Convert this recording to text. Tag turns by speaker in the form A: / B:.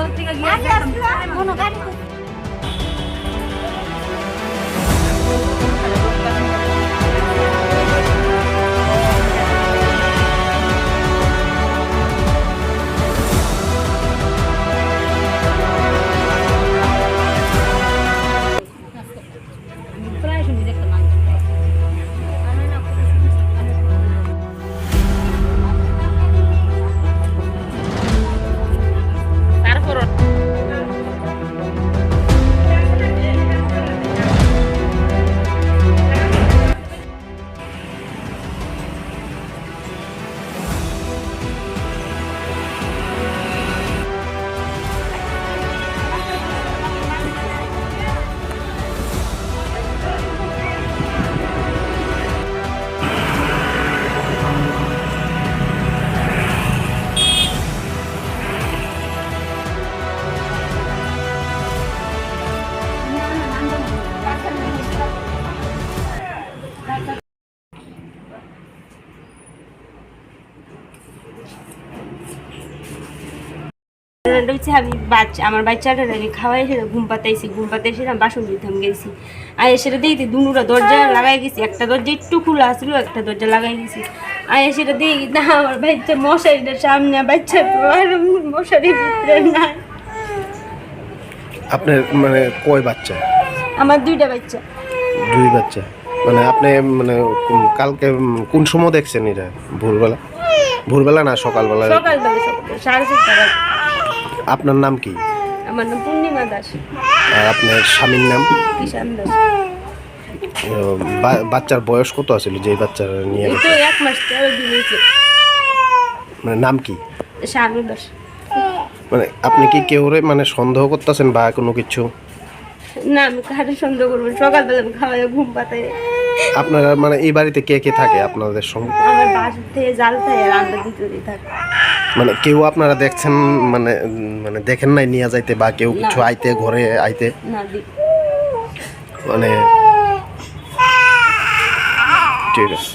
A: বলতে গিয়ে ঘটনাটা হচ্ছে আমি বাচ্চা আমার বাচ্চাটা আমি খাওয়াই সেটা ঘুম পাতাইছি ঘুম বাসন দিতাম গেছি। আর সেটা দেখি দুনুরা দরজা লাগাই গেছি একটা দরজা একটু খোলা আসলো একটা দরজা লাগাই গেছি। আর সেটা দেখি না আমার বাচ্চা মশারিটার সামনে মশারির ভিতরে না
B: আপনার মানে কয় বাচ্চা?
A: আমার দুইটা বাচ্চা।
B: দুই বাচ্চা। মানে আপনি মানে কালকে কোন সময় দেখছেন এটা? ভোরবেলা? ভোরবেলা না সকালবেলা?
A: সকালবেলা সকাল সাড়ে সাতটা বাজে।
B: আপনার নাম কি?
A: আমার নাম পূর্ণিমা দাস।
B: আর আপনার স্বামীর নাম?
A: কিষান দাস।
B: বাচ্চার বয়স কত আছিল যে বাচ্চা নিয়ে গেছে
A: এক মাস তেরো দিন হয়েছে।
B: মানে নাম কি?
A: শানু দাস।
B: মানে আপনি কি কেউ রে মানে সন্দেহ করতেছেন বা কোনো কিছু?
A: না আমি কারে সন্দেহ করব সকালবেলা আমি খাওয়াই ঘুম পাতাই।
B: আপনারা মানে এই বাড়িতে কে কে থাকে আপনাদের সঙ্গে?
A: আমার বাসা থেকে জাল থাকে আর আমরা ভিতরে থাকি।
B: মানে কেউ আপনারা দেখছেন মানে মানে দেখেন নাই নিয়ে যাইতে বা কেউ কিছু আইতে ঘরে আইতে? মানে ঠিক আছে।